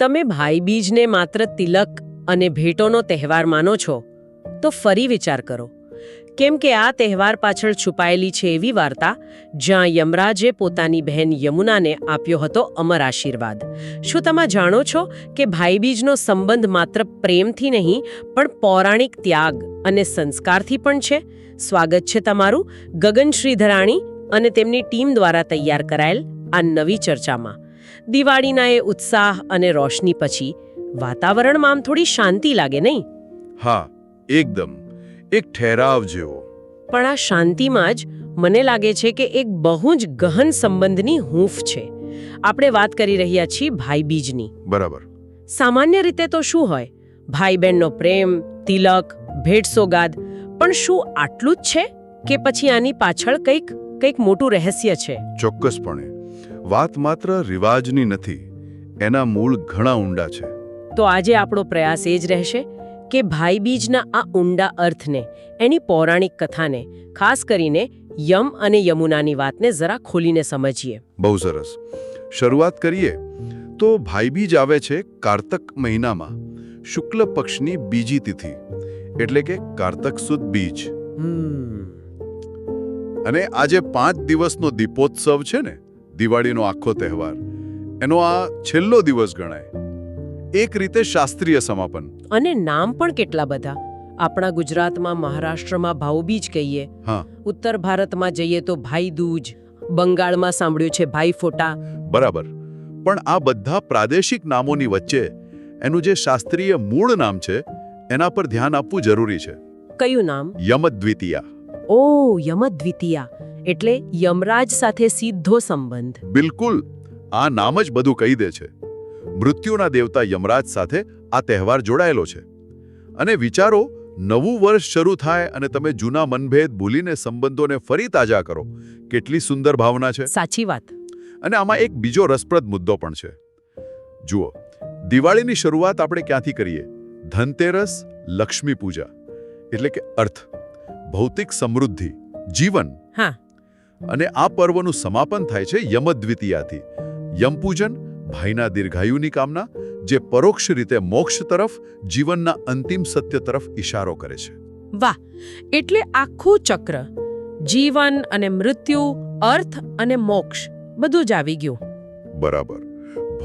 તમે ભાઈબીજને માત્ર તિલક અને ભેટોનો તહેવાર માનો છો, તો ફરી વિચાર કરો. કેમ કે આ તહેવાર પાછળ છુપાયેલી છે એવી વાર્તા, જ્યાં યમરાજે પોતાની બહેન યમુનાને આપ્યો હતો અમર આશીર્વાદ. શું તમે જાણો છો કે ભાઈબીજનો સંબંધ માત્ર પ્રેમથી નહીં, પણ પૌરાણિક ત્યાગ અને સંસ્કારથી પણ છે? સ્વાગત છે તમારું ગગન શ્રીધરાણી અને તેમની ટીમ દ્વારા તૈયાર કરાયેલ આ નવી ચર્ચામાં. દિવાળીના એ ઉત્સાહ અને રોશની પછી વાતાવરણમાં આમ થોડી શાંતિ લાગે નહીં? હા એકદમ. એક ઠેરાવ જેવો. પણ આ શાંતિમાં જ મને લાગે છે કે એક બહુ જ ગહન સંબંધની હૂંફ છે. આપણે વાત કરી રહ્યા છીએ ભાઈબીજની. બરાબર. સામાન્ય રીતે તો શું હોય? ભાઈ બહેનનો પ્રેમ તિલક ભેટ સોગાદ પણ શું આટલું જ છે? કે પછી આની પાછળ કંઈક કંઈક મોટું રહસ્ય છે? ચોક્કસપણે. વાત માત્ર રિવાજની નથી એના મૂળ ઘણા ઊંડા છે. તો આજે આપણો પ્રયાસ એ જ રહેશે કે ભાઈબીજના આ ઊંડા અર્થને એની પૌરાણિક કથાને ખાસ કરીને યમ અને યમુનાની વાતને જરા ખોલીને સમજીએ. બહુ સરસ. શરૂઆત કરીએ. તો ભાઈબીજ આવે છે કારતક મહિનામાં. શુક્લ પક્ષની બીજી તિથિ એટલે કે કારતક સુદ બીજ. અને આજે પાંચ દિવસનો દીપોત્સવ છે ને દિવાળીનો આખો તહેવાર. એનો આ છેલ્લો દિવસ ગણાય. એક રીતે શાસ્ત્રીય સમાપન. અને નામ પણ કેટલા બધા. આપણા ગુજરાતમાં મહારાષ્ટ્રમાં ભાઉબીજ કહીએ. હા. ઉત્તર ભારતમાં જઈએ તો ભાઈ દૂજ. બંગાળમાં સાંભળ્યું છે ભાઈ ફોટા. બરાબર. પણ આ બધા પ્રાદેશિક નામોની વચ્ચે એનું જે શાસ્ત્રીય મૂળ નામ છે એના પર ધ્યાન આપવું જરૂરી છે. કયું નામ? યમદ્વિતીયા. ઓ યમદ્વિતીયા. એટલે યમરાજ સાથે સીધો સંબંધ. બિલકુલ. આ નામ જ બધું કહી દે છે. મૃત્યુના દેવતા યમરાજ સાથે આ તહેવાર જોડાયેલો છે. અને વિચારો નવું વર્ષ શરૂ થાય અને તમે જૂના મનભેદ ભૂલીને સંબંધોને ફરી તાજા કરો. કેટલી સુંદર ભાવના છે. સાચી વાત. અને આમાં એક બીજો રસપ્રદ મુદ્દો પણ છે. જુઓ દિવાળીની શરૂઆત આપણે ક્યાંથી કરીએ? ધનતેરસ લક્ષ્મી પૂજા. એટલે કે અર્થ. ભૌતિક સમૃદ્ધિ જીવન. હા. અને આ પર્વનું સમાપન થાય છે યમદ્વિતીયાથી. યમપૂજન ભાઈના દીર્ઘાયુની કામના જે પરોક્ષ રીતે મોક્ષ તરફ જીવનના અંતિમ સત્ય તરફ ઇશારો કરે છે. વાહ! એટલે આખું ચક્ર જીવન અને મૃત્યુ અર્થ અને મોક્ષ બધું જ આવી ગયું. બરાબર.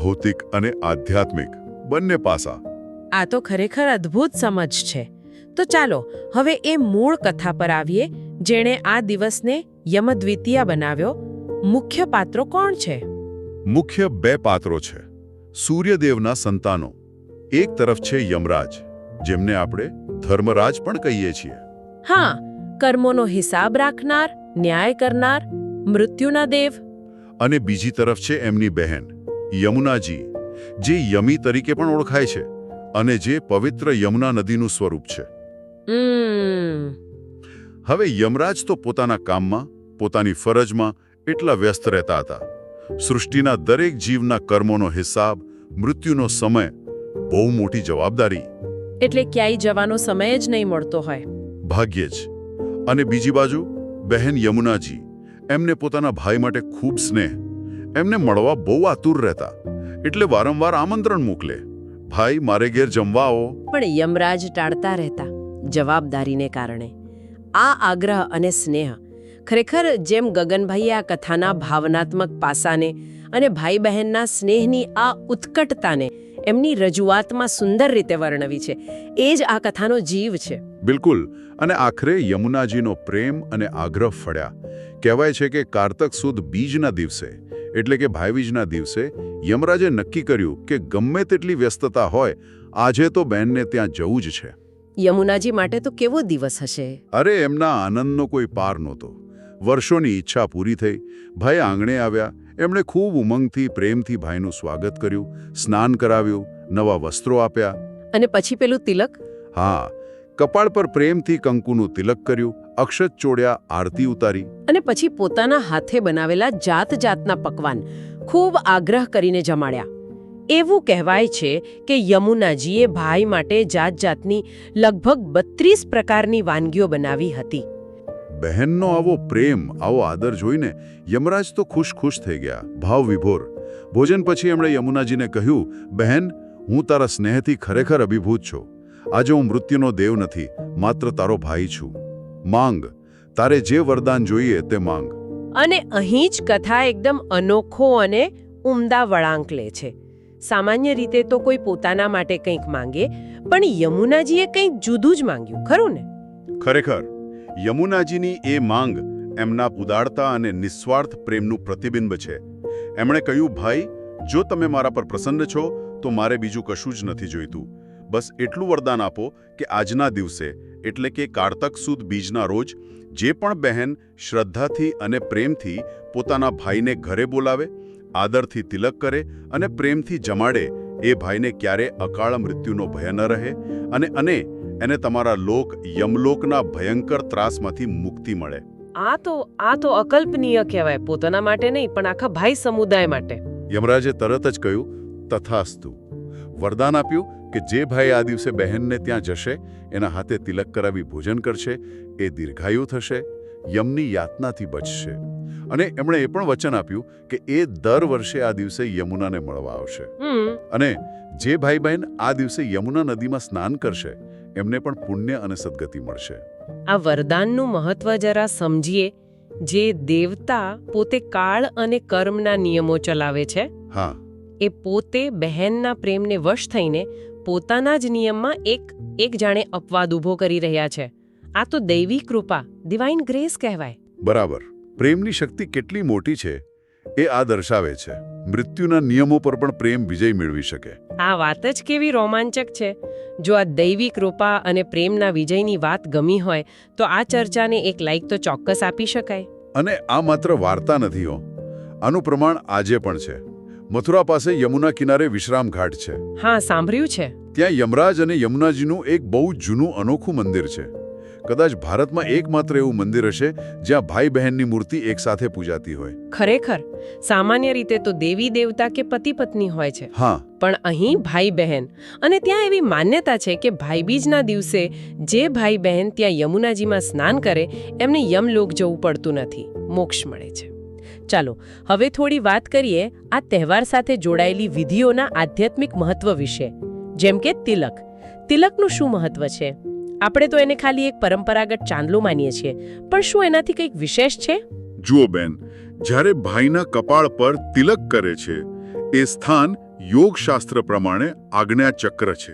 ભૌતિક અને આધ્યાત્મિક બંને પાસા. આ તો ખરેખર અદ્ભુત સમજ છે. તો ચાલો હવે એ મૂળ કથા પર આવીએ જેણે આ દિવસને યમદ્વિતીયા બનાવ્યો. મુખ્ય પાત્રો કોણ છે? મુખ્ય બે પાત્રો છે. સૂર્યદેવના સંતાનો. એક તરફ છે યમરાજ જેમને આપણે ધર્મરાજ પણ કહીએ છીએ. હા કર્મોનો હિસાબ રાખનાર ન્યાય કરનાર મૃત્યુના દેવ. અને બીજી તરફ છે એમની બહેન યમુનાજી જે યમી તરીકે પણ ઓળખાય છે અને જે પવિત્ર યમુના નદીનું સ્વરૂપ છે. હવે યમરાજ તો પોતાના કામમાં પોતાની ફરજમાં એટલા વ્યસ્ત રહેતા હતા. સૃષ્ટિના દરેક જીવના કર્મોનો હિસાબ મૃત્યુનો સમય બહુ મોટી જવાબદારી. એટલે ક્યાંય જવાનો સમય જ નહીં મળતો હોય. ભાગ્યે જ. અને બીજી બાજુ બહેન યમુનાજી એમને પોતાના ભાઈ માટે ખૂબ સ્નેહ. એમને મળવા બહુ આતુર રહેતા. એટલે વારંવાર આમંત્રણ મોકલે. ભાઈ મારે ઘેર જમવા આવો. પણ યમરાજ ટાળતા રહેતા જવાબદારીને કારણે. આ આગ્રહ અને સ્નેહ ખરેખર જેમ ગગનભાઈએ આ કથાના ભાવનાત્મક પાસાને અને ભાઈ બહેનના સ્નેહની આ ઉત્કટતાને એમની રજૂઆતમાં સુંદર રીતે વર્ણવી છે, એ જ આ કથાનો જીવ છે. બિલકુલ, અને આખરે યમુનાજીનો પ્રેમ અને આગ્રહ ફળ્યા. કહેવાય છે કે કારતક સુદ બીજના દિવસે, એટલે કે ભાઈબીજના દિવસે, યમરાજે નક્કી કર્યું કે ગમે તેટલી વ્યસ્તતા હોય, આજે તો બહેનને ત્યાં જવું જ છે. યમુનાજી માટે તો કેવો દિવસ હશે? અરે એમના આનંદનો કોઈ પાર નહોતો. વર્ષોની ઈચ્છા પૂરી થઈ. ભાઈ આંગણે આવ્યા. એમણે ખૂબ ઉમંગથી પ્રેમથી ભાઈનું સ્વાગત કર્યું. સ્નાન કરાવ્યું. નવા વસ્ત્રો આપ્યા. અને પછી પેલું તિલક? હા. કપાળ પર પ્રેમથી કંકુનું તિલક કર્યું. અક્ષત ચોડ્યા આરતી ઉતારી. અને પછી પોતાના હાથે બનાવેલા જાત જાતના પકવાન. ખૂબ આગ્રહ કરીને જમાડ્યા. એવું કહેવાય છે કે યમુનાજીએ ભાઈ માટે જાત જાતની લગભગ બત્રીસ પ્રકારની વાનગીઓ બનાવી હતી. બહેનનો આવો પ્રેમ આવો આદર જોઈને યમરાજ તો ખુશ ખુશ થઈ ગયા. ભાવ વિભોર. ભોજન પછી એમણે યમુનાજીને કહ્યું બહેન હું તારા સ્નેહથી ખરેખર અભિભૂત છું. આજે હું મૃત્યુનો દેવ નથી માત્ર તારો ભાઈ છું. માંગ. તારે જે વરદાન જોઈએ તે માંગ. અને અહીં જ કથા એકદમ અનોખો અને ઉમદા વળાંક લે છે. સામાન્ય રીતે તો કોઈ પોતાના માટે કંઈક માંગે, પણ યમુનાજીએ કંઈક જુદું જ માંગ્યું, ખરું ને? ખરેખર, યમુનાજીની એ માંગ એમના ઉદારતા અને નિસ્વાર્થ પ્રેમનું પ્રતિબિંબ છે. એમણે કહ્યું, ભાઈ, જો તમે મારા પર પ્રસન્ન છો, તો મારે બીજું કશું જ નથી જોઈતું. બસ એટલું વરદાન આપો કે આજના દિવસે, એટલે કે કારતક સુદ બીજના રોજ, જે પણ બહેન શ્રદ્ધાથી અને પ્રેમથી પોતાના ભાઈને ઘરે બોલાવે આદરથી તિલક કરે અને પ્રેમથી જમાડે એ ભાઈને ક્યારે અકાળ મૃત્યુનો ભય ન રહે અને અને એને તમારા લોક યમલોકના ભયંકર ત્રાસમાંથી મુક્તિ મળે. આ તો આ તો અકલ્પનીય કહેવાય પોતાના માટે નહીં પણ આખા ભાઈ સમુદાય માટે. યમરાજે તરત જ કહ્યું તથાસ્તુ. વરદાન આપ્યું કે જે ભાઈ આ દિવસે બહેનને ત્યાં જશે એના હાથે તિલક કરાવી ભોજન કરશે એ દીર્ઘાયુ થશે. યમની યાતનાથી બચશે. અને એમણે એ પણ વચન આપ્યું કે એ દર વર્ષે આ દિવસે યમુનાને મળવા આવશે. અને જે ભાઈ બહેન આ દિવસે યમુના નદીમાં સ્નાન કરશે એમને પણ પુણ્ય અને સદગતિ મળશે. આ વરદાનનું મહત્વ જરા સમજીએ જે દેવતા પોતે કાળ અને કર્મના નિયમો ચલાવે છે. હા. એ પોતે બહેનના પ્રેમને વશ થઈને પોતાના જ નિયમમાં એક એક જાણે અપવાદ ઊભો કરી રહ્યા છે. આ તો દૈવી કૃપા ડિવાઇન ગ્રેસ કહેવાય. બરાબર. પ્રેમની શક્તિ કેટલી મોટી છે એ આ દર્શાવે છે. મૃત્યુના નિયમો પર પણ પ્રેમ વિજય મેળવી શકે. આ વાત જ કેવી રોમાંચક છે. જો આ દૈવી કૃપા અને પ્રેમના વિજયની વાત ગમી હોય તો આ ચર્ચાને એક લાઈક તો ચોક્કસ આપી શકાય. અને આ માત્ર વાર્તા નથી હો. આનું પ્રમાણ આજે પણ છે. મથુરા પાસે યમુના કિનારે વિશ્રામ ઘાટ છે. હા સાંભળ્યું છે. ત્યાં યમરાજ અને યમુનાજીનું એક બહુ જૂનું અનોખું મંદિર છે. કદાચ ભારતમાં એકમાત્ર એવું મંદિર હશે જ્યાં ભાઈ બહેનની મૂર્તિ એકસાથે પૂજાતી હોય. ખરેખર સામાન્ય રીતે તો દેવી દેવતા કે પતિ પત્ની હોય છે. હા. પણ અહીં ભાઈ બહેન અને ત્યાં એવી માન્યતા છે કે ભાઈબીજના દિવસે જે ભાઈ બહેન ત્યાં યમુનાજીમાં સ્નાન કરે એમને યમલોક જવું પડતું નથી. મોક્ષ મળે છે. ચાલો હવે થોડી વાત કરીએ આ તહેવાર સાથે જોડાયેલી વિધિઓના આધ્યાત્મિક મહત્વ વિશે. જેમ કે તિલક. તિલકનું શું મહત્વ છે? આપણે તો એને ખાલી એક પરંપરાગત ચાંદલો માનીએ છીએ. પણ શું એનાથી કંઈક વિશેષ છે? જુઓ બેન જ્યારે ભાઈના કપાળ પર તિલક કરે છે એ સ્થાન યોગશાસ્ત્ર પ્રમાણે આજ્ઞા ચક્ર છે.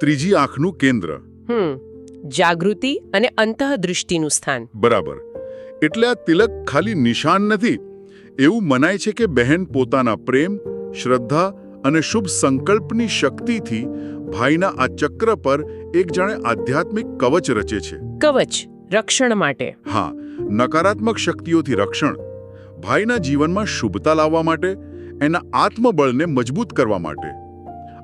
ત્રીજી આંખનું કેન્દ્ર. હમ જાગૃતિ અને અંતઃદૃષ્ટિનું સ્થાન. બરાબર. એટલે આ તિલક ખાલી નિશાન નથી એવું મનાય છે કે બહેન પોતાના પ્રેમ શ્રદ્ધા અને શુભ સંકલ્પની શક્તિથી ભાઈના આ ચક્ર પર એક જાણે આધ્યાત્મિક કવચ રચે છે. કવચ રક્ષણ માટે. હા નકારાત્મક શક્તિઓથી રક્ષણ ભાઈના જીવનમાં શુભતા લાવવા માટે એના આત્મબળને મજબૂત કરવા માટે.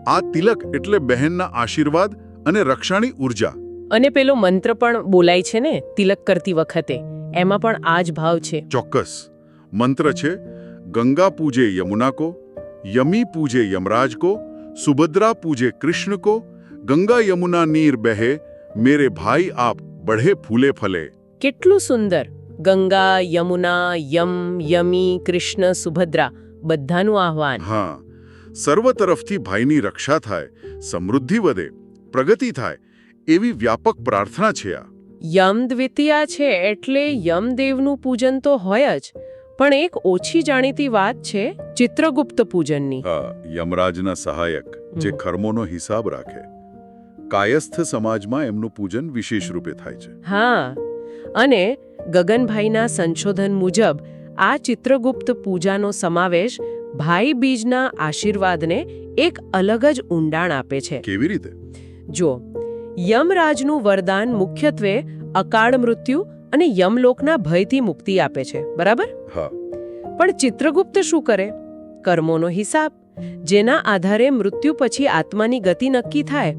આ તિલક એટલે બહેનના આશીર્વાદ અને રક્ષાની ઊર્જા. અને પેલો મંત્ર પણ બોલાય છે ને તિલક કરતી વખતે. એમાં પણ આ જ ભાવ છે. ચોક્કસ. મંત્ર છે ગંગા પૂજે યમુના કો યમી પૂજે યમરાજ કો સુભદ્રા પૂજે કૃષ્ણ કો ગંગા યમુના નીર બહે મેરે ભાઈ આપ બઢે ફૂલે ફલે. કેટલું સુંદર. ગંગા યમુના યમ યમી કૃષ્ણ સુભદ્રા બધાનું આહવાન. હા. સર્વ તરફથી ભાઈની રક્ષા થાય સમૃદ્ધિ વધે પ્રગતિ થાય એવી વ્યાપક પ્રાર્થના છે આ. યમ દ્વિતીયા છે એટલે યમદેવનું પૂજન તો હોય જ. પણ એક ઓછી જાણીતી વાત છે ચિત્રગુપ્ત પૂજનની. હા યમરાજના સહાયક જે. કર્મોનો હિસાબ રાખે. કાયસ્થ સમાજમાં એમનું પૂજન વિશેષ રૂપે થાય છે. હા અને ગગનભાઈના સંશોધન મુજબ આ ચિત્રગુપ્ત પૂજાનો સમાવેશ ભાઈ બીજના આશીર્વાદને એક અલગ જ ઊંડાણ આપે છે. કેવી રીતે? જો યમરાજનું વરદાન મુખ્યત્વે અકાળ મૃત્યુ અને યમલોકના ભયથી મુક્તિ આપે છે. બરાબર? હા. પણ ચિત્રગુપ્ત શું કરે? કર્મોનો હિસાબ જેના આધારે મૃત્યુ પછી આત્માની ગતિ નક્કી થાય.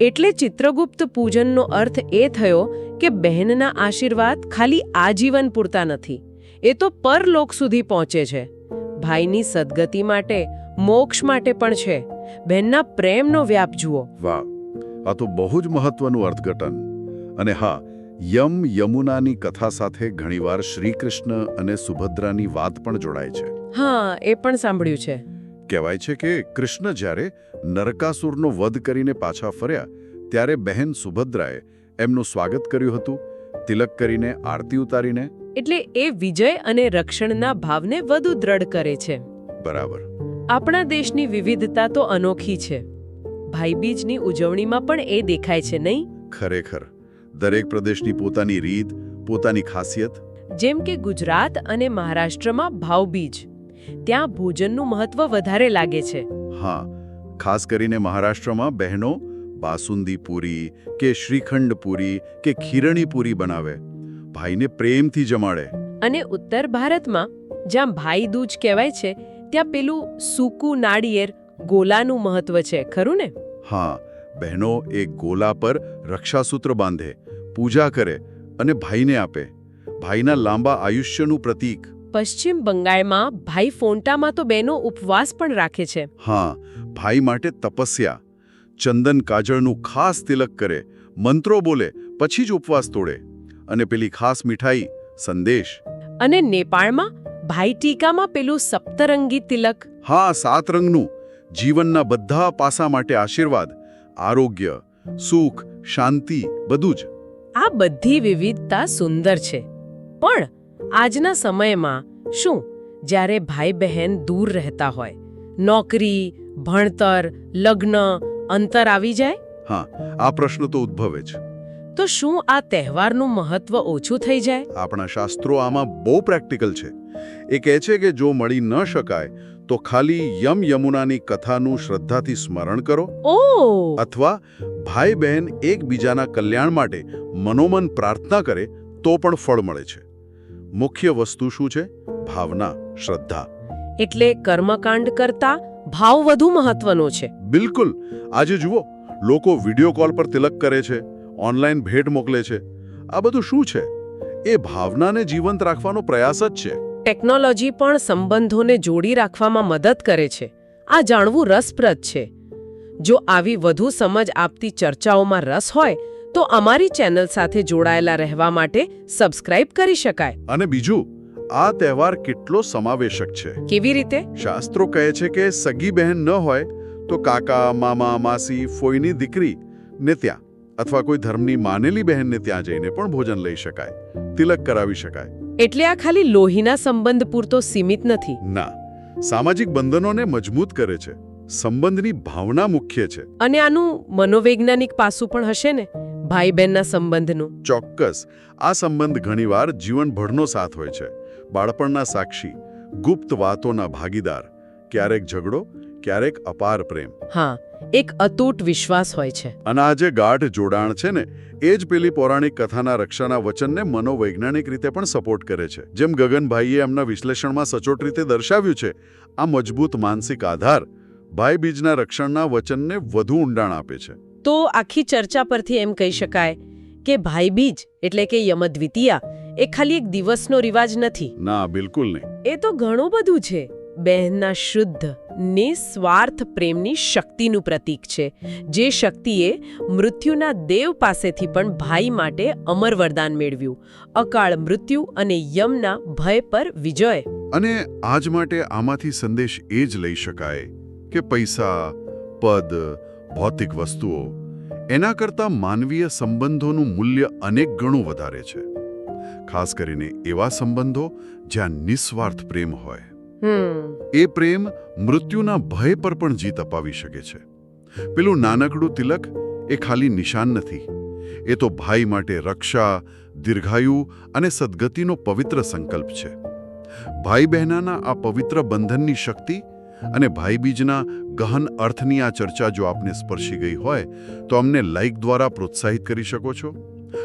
એટલે ચિત્રગુપ્ત પૂજનનો અર્થ એ થયો કે બહેનના આશીર્વાદ ખાલી આજીવન પૂરતા નથી. એ તો પરલોક સુધી પહોંચે છે. ભાઈની સદગતિ માટે મોક્ષ માટે પણ છે. બહેનના પ્રેમનો વ્યાપ જુઓ. વાહ. આ તો બહુ જ મહત્વનું અર્થઘટન. અને હા યમ યમુનાની કથા સાથે ઘણીવાર શ્રીકૃષ્ણ અને સુભદ્રાની વાત પણ જોડાય છે. હા એ પણ સાંભળ્યું છે. કહેવાય છે કે કૃષ્ણ જ્યારે નરકાસુરનો વધ કરીને પાછા ફર્યા ત્યારે બહેન સુભદ્રાએ એમનું સ્વાગત કર્યું હતું તિલક કરીને આરતી ઉતારીને. એટલે એ વિજય અને રક્ષણના ભાવને વધુ દ્રઢ કરે છે. બરાબર. આપણા દેશની વિવિધતા તો અનોખી છે. ભાઈબીજની ઉજવણીમાં પણ એ દેખાય છે નહીં? ખરેખર. દરેક પ્રદેશની પોતાની રીત પોતાની ખાસિયત? જેમ કે ગુજરાત અને મહારાષ્ટ્રમાં ભાવબીજ ત્યાં ભોજનનું મહત્વ વધારે લાગે છે. હા ખાસ કરીને મહારાષ્ટ્રમાં બહેનો બાસુંદી પૂરી કે શ્રીખંડ પૂરી કે ખીરણી પૂરી બનાવે. ભાઈને પ્રેમથી જમાડે. અને ઉત્તર ભારતમાં જ્યાં ભાઈ દૂજ કહેવાય છે ત્યાં પેલું સૂકું નાળિયેર ગોલાનું મહત્વ છે. ખરું ને? હા બહેનો એક ગોલા પર રક્ષાસૂત્ર બાંધે પૂજા કરે અને ભાઈને આપે. ભાઈના લાંબા આયુષ્યનું પ્રતીક. પશ્ચિમ બંગાળમાં ભાઈ ફોન્ટામાં તો બહેનો ઉપવાસ પણ રાખે છે. હા ભાઈ માટે તપસ્યા. ચંદન કાજળનું ખાસ તિલક કરે મંત્રો બોલે પછી જ ઉપવાસ તોડે અને પેલી ખાસ મીઠાઈ સંદેશ. અને નેપાળમાં ભાઈ ટીકામાં પેલું સપ્તરંગી તિલક. હા સાત રંગનું. જીવનના બધા પાસા માટે આશીર્વાદ. આરોગ્ય સુખ શાંતિ બધું જ. આ બધી વિવિધતા સુંદર છે. પણ આજના સમયમાં શું? જ્યારે ભાઈ બહેન દૂર રહેતા હોય નોકરી ભણતર લગ્ન અંતર આવી જાય? હા આ પ્રશ્ન તો ઉદ્ભવે જ. તો શું આ તહેવારનું મહત્વ ઓછું થઈ જાય? આપણા શાસ્ત્રો આમાં બહુ પ્રેક્ટિકલ છે. એ કહે છે કે જો મળી ન શકાય તો ખાલી યમ યમુનાની કથાનું શ્રદ્ધાથી સ્મરણ કરો અથવા ભાઈ બહેન એકબીજાના કલ્યાણ માટે મનોમન પ્રાર્થના કરે તો પણ ફળ મળે છે. મુખ્ય વસ્તુ શું છે? ભાવના શ્રદ્ધા. એટલે કર્મકાંડ કરતા ભાવ વધુ મહત્વનો છે. બિલકુલ. આજે જુઓ લોકો વિડિયો કોલ પર તિલક કરે છે ઓનલાઈન ભેટ મોકલે છે. આ બધું શું છે? એ ભાવનાને જીવંત રાખવાનો પ્રયાસ જ છે. ટેકનોલોજી પણ સંબંધોને જોડી રાખવામાં મદદ કરે છે. આ જાણવું રસપ્રદ છે. જો આવી વધુ સમજ આપતી ચર્ચાઓમાં રસ હોય તો અમારી ચેનલ સાથે જોડાયેલા રહેવા માટે સબસ્ક્રાઇબ કરી શકાય. અને બીજું આ તહેવાર કેટલો સમાવેશક છે? કેવી રીતે? શાસ્ત્રો કહે છે કે સગી બહેન ન હોય તો કાકા મામા માસી ફોઈની દીકરી ને ત્યાં અથવા કોઈ ધર્મની માનેલી બહેનને ત્યાં જઈને પણ ભોજન લઈ શકાય. તિલક કરાવી શકાય. એટલે આ ખાલી લોહીના સંબંધ પૂરતો સીમિત નથી. ના સામાજિક બંધનોને મજબૂત કરે છે. સંબંધની ભાવના મુખ્ય છે. અને આનું મનોવૈજ્ઞાનિક પાસું પણ હશે ને ભાઈ બહેનના સંબંધનું? ચોક્કસ. આ સંબંધ ઘણીવાર જીવનભરનો સાથ હોય છે. બાળપણના સાક્ષી ગુપ્ત વાતોના ભાગીદાર. ક્યારેક ઝઘડો ક્યારેક અપાર પ્રેમ. હા એક અતૂટ વિશ્વાસ હોય છે. અને આ જે ગાઢ જોડાણ છે ને એ જ પેલી પૌરાણિક કથાના રક્ષાના વચનને મનોવૈજ્ઞાનિક રીતે પણ સપોર્ટ કરે છે. જેમ ગગનભાઈએ એમના વિશ્લેષણમાં સચોટ રીતે દર્શાવ્યું છે આ મજબૂત માનસિક આધાર ભાઈ બીજના રક્ષણના વચનને વધુ ઊંડાણ આપે છે. તો આખી ચર્ચા પરથી એમ કહી શકાય કે ભાઈબીજ એટલે કે યમદ્વિતીયા એ ખાલી એક દિવસનો રિવાજ નથી. ના બિલકુલ નહીં. એ તો ઘણું બધું છે. બહેનના શુદ્ધ નિસ્વાર્થ પ્રેમની શક્તિનું પ્રતીક છે. જે શક્તિએ મૃત્યુના દેવ પાસેથી પણ ભાઈ માટે અમર વરદાન મેળવ્યું. અકાળ મૃત્યુ અને યમના ભય પર વિજય. અને આજ માટે આમાંથી સંદેશ એ જ લઈ શકાય કે પૈસા, પદ, ભૌતિક વસ્તુઓ એના કરતાં માનવીય સંબંધોનું મૂલ્ય અનેક ગણું વધારે છે. ખાસ કરીને એવા સંબંધો જ્યાં નિસ્વાર્થ પ્રેમ હોય. એ પ્રેમ મૃત્યુના ભય પર પણ જીત અપાવી શકે છે. પેલું નાનકડું તિલક એ ખાલી નિશાન નથી. એ તો ભાઈ માટે રક્ષા, દીર્ઘાયુ અને સદગતિનો પવિત્ર સંકલ્પ છે. ભાઈ બહેનાના આ પવિત્ર બંધનની શક્તિ અને ભાઈબીજના ગહન અર્થની આ ચર્ચા જો આપને સ્પર્શી ગઈ હોય, તો અમને લાઇક દ્વારા પ્રોત્સાહિત કરી શકો છો.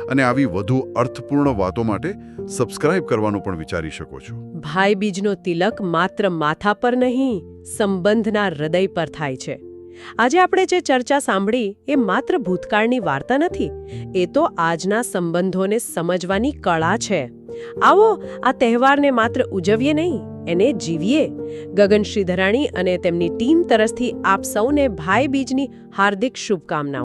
અને આવી વધુ અર્થપૂર્ણ વાતો માટે સબસ્ક્રાઇબ કરવાનું પણ વિચારી શકો છો. ભાઈ બીજનો તિલક માત્ર માથા પર નહીં, સંબંધના હૃદય પર થાય છે. આજે આપણે જે ચર્ચા સાંભળી એ માત્ર ભૂતકાળની વાર્તા નથી, એ તો આજના સંબંધોને સમજવાની કળા છે. આવો આ તહેવારને માત્ર ઉજવીએ નહીં, એને જીવીએ. ગગન શ્રીધરાણી અને તેમની ટીમ તરફથી આપ સૌને ભાઈ બીજની હાર્દિક શુભકામનાઓ.